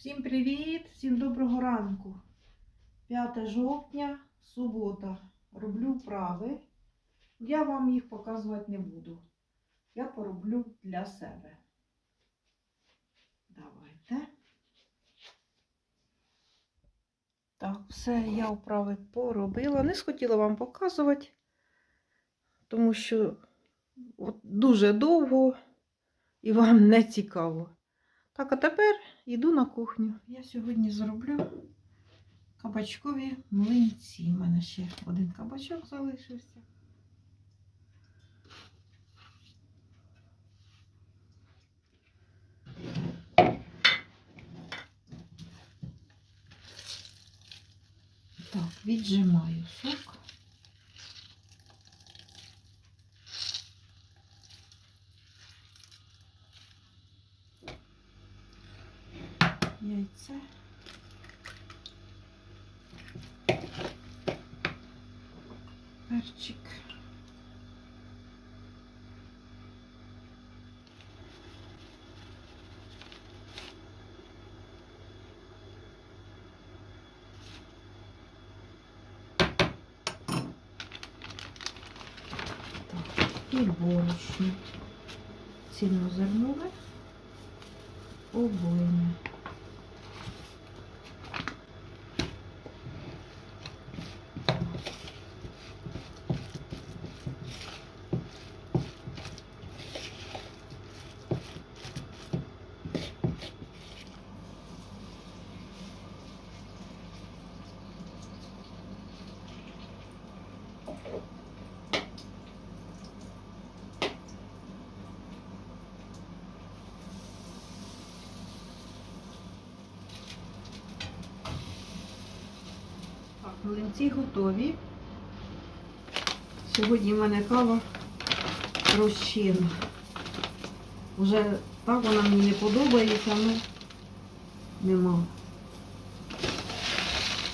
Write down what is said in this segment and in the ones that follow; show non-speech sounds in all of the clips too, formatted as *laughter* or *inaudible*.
Всім привіт, всім доброго ранку. 5 жовтня, субота. Роблю вправи. Я вам їх показувати не буду. Я пороблю для себе. Давайте. Так, все, я вправи поробила. Не схотіла вам показувати, тому що от дуже довго і вам не цікаво. Так, а тепер йду на кухню. Я сьогодні зроблю кабачкові млинці. У мене ще один кабачок залишився. Віджимаю сок. Яйце. Перчик. І борошно. Цільнозернове. Обойне. Млинці готові. Сьогодні в мене кава розчинна. Уже так вона мені не подобається, але нема.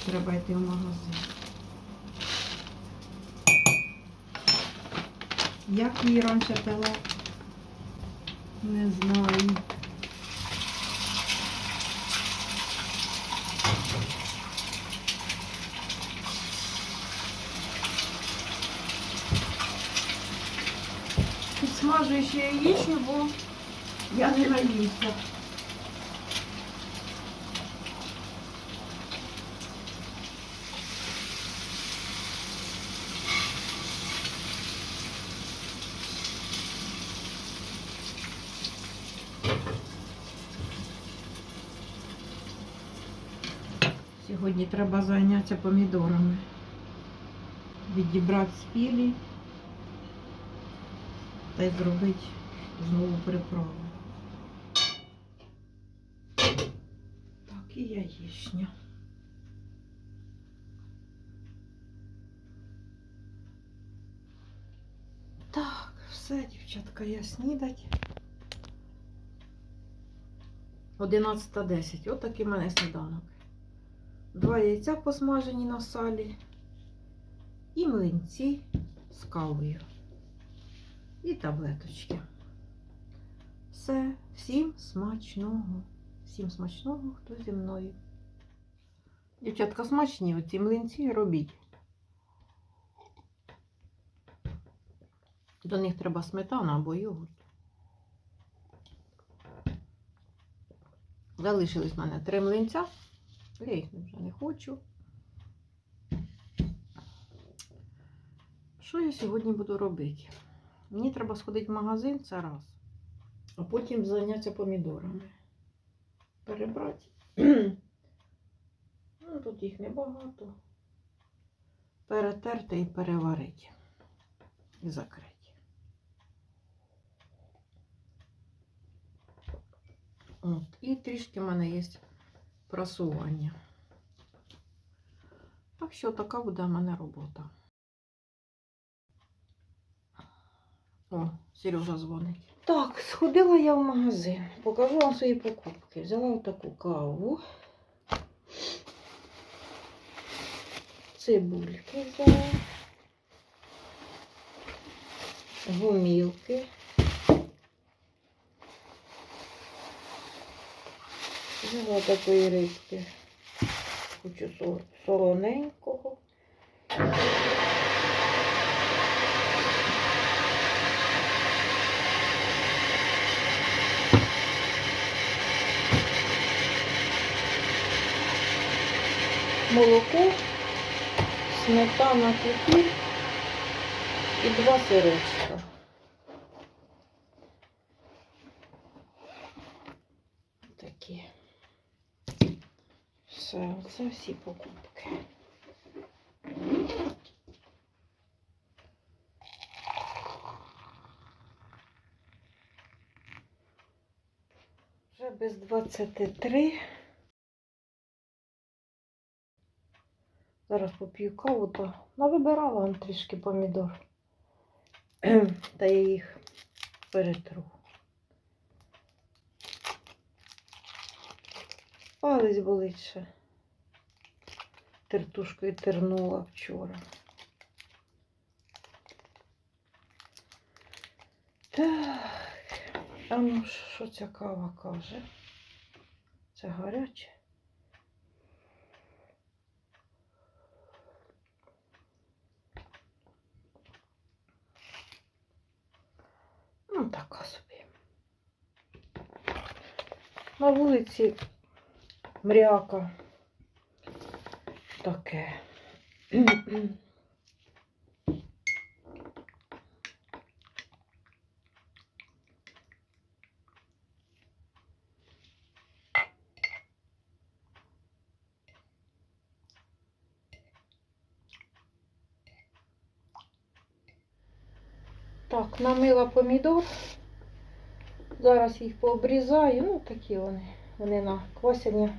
Треба йти в магазин. Як її раніше пила? Не знаю. Підсмажую ще яєчню, бо я не наївся. Сьогодні треба зайнятися помідорами. Відібрати спілі та й зробити знову приправу. Так, і яєчня. Так, все, дівчатка, я снідать. 11.10. Отакий в мене сніданок. Два яйця посмажені на салі і млинці з кавою і таблеточки. Все, всім смачного. Всім смачного, хто зі мною. Дівчатка, смачні оці млинці робіть. До них треба сметана або йогурт. Залишились в мене три млинця. Я їх вже не хочу. Що я сьогодні буду робити? Мені треба сходити в магазин це раз, а потім зайнятися помідорами. Перебрати. *clears throat* ну, тут їх небагато. Перетерти і переварити. І закрити. От. І трішки в мене є просування. Так що така буде в мене робота. О, Сережа дзвонить. Так, сходила я в магазин. Покажу вам свої покупки. Взяла отаку каву. Цибульки взяла. Гумілки. Взяла такої рибки. Хочу сол- Молоко, сметана кефір і два сирочка. Такі. Все, це всі покупки. Вже без 23. Зараз поп'ю каву, то навибирала вам трішки помідор. Та я їх перетру. Палець болить ще. Тертушкою тернула вчора. Так. А ну, що ця кава каже? Це гаряче. Ну, така собі. На вулиці мряка. Таке. Так, намила помідор. Зараз їх пообрізаю. Ну, такі вони. Вони на квасення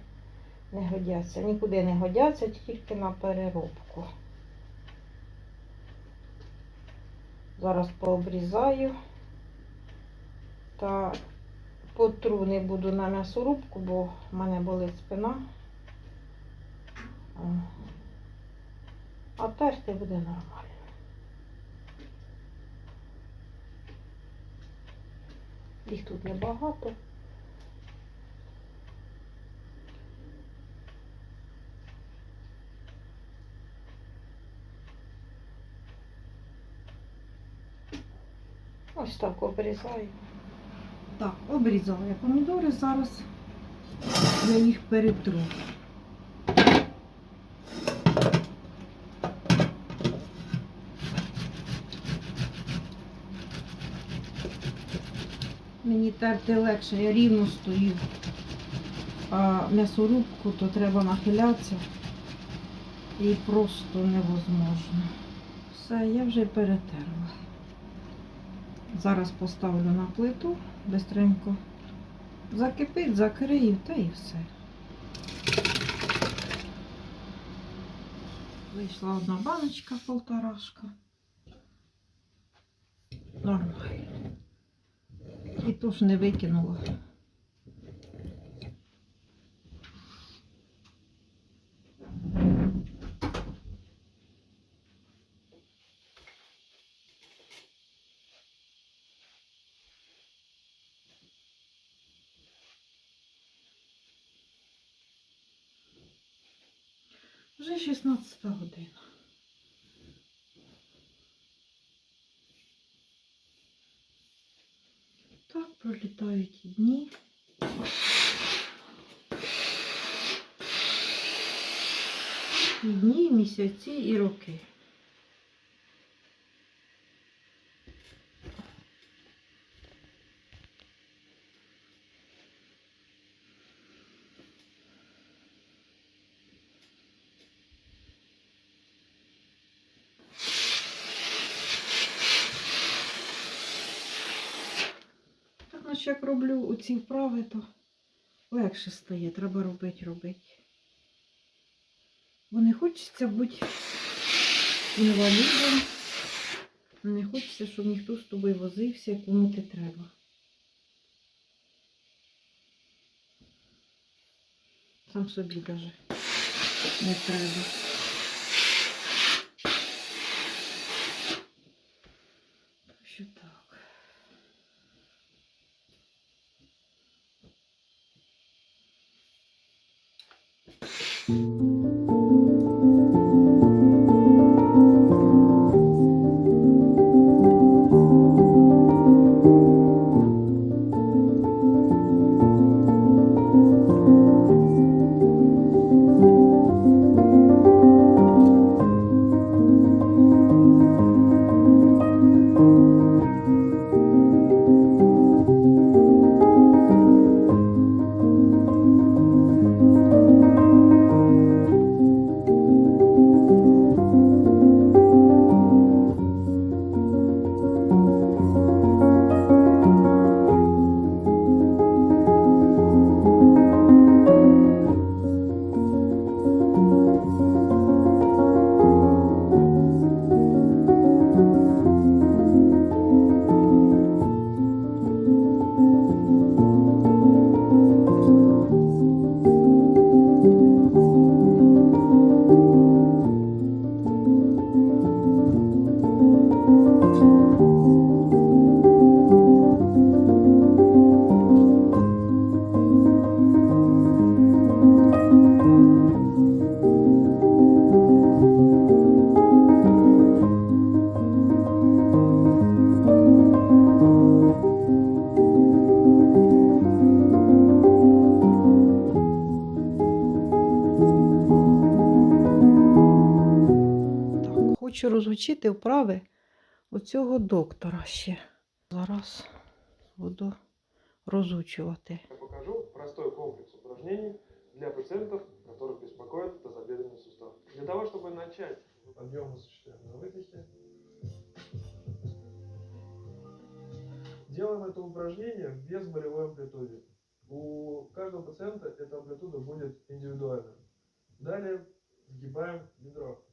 не годяться. Нікуди не годяться, тільки на переробку. Зараз пообрізаю та потру не буду на м'ясорубку, бо в мене болить спина. А терти буде нормально. Їх тут небагато. Ось так обрізаю. Так, обрізала я помідори, зараз я їх перетру. Мені терти легше, я рівно стою. А м'ясорубку то треба нахилятися і просто невозможно. Все, я вже перетерла. Зараз поставлю на плиту бистренько. Закипить, закрию та і все. Вийшла одна баночка полторашка. Нормально. І то ж не викинула. Вже 16 година. Так пролітають дні. І дні, і місяці, і роки. Так, як роблю оці вправи, то легше стає. Треба робити, робити. Бо не хочеться бути інвалідом. Не хочеться, щоб ніхто з тобою возився, кому ти треба. Сам собі даже не треба. Розучити вправи у цього доктора ще. Зараз буду розучувати. Я покажу простой комплекс упражнений для пациентов, которых беспокоит тазобедренный сустав. Для того, чтобы начать подъем осуществляем на выдохе. Делаем это упражнение без болевой амплитуды. У каждого пациента эта амплитуда будет индивидуальна. Далее сгибаем бедро.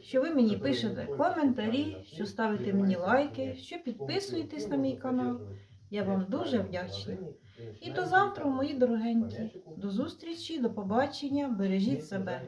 Що ви мені пишете коментарі, що ставите мені лайки, що підписуєтесь на мій канал. Я вам дуже вдячна. І до завтра, мої дорогенькі. До зустрічі, до побачення, бережіть себе.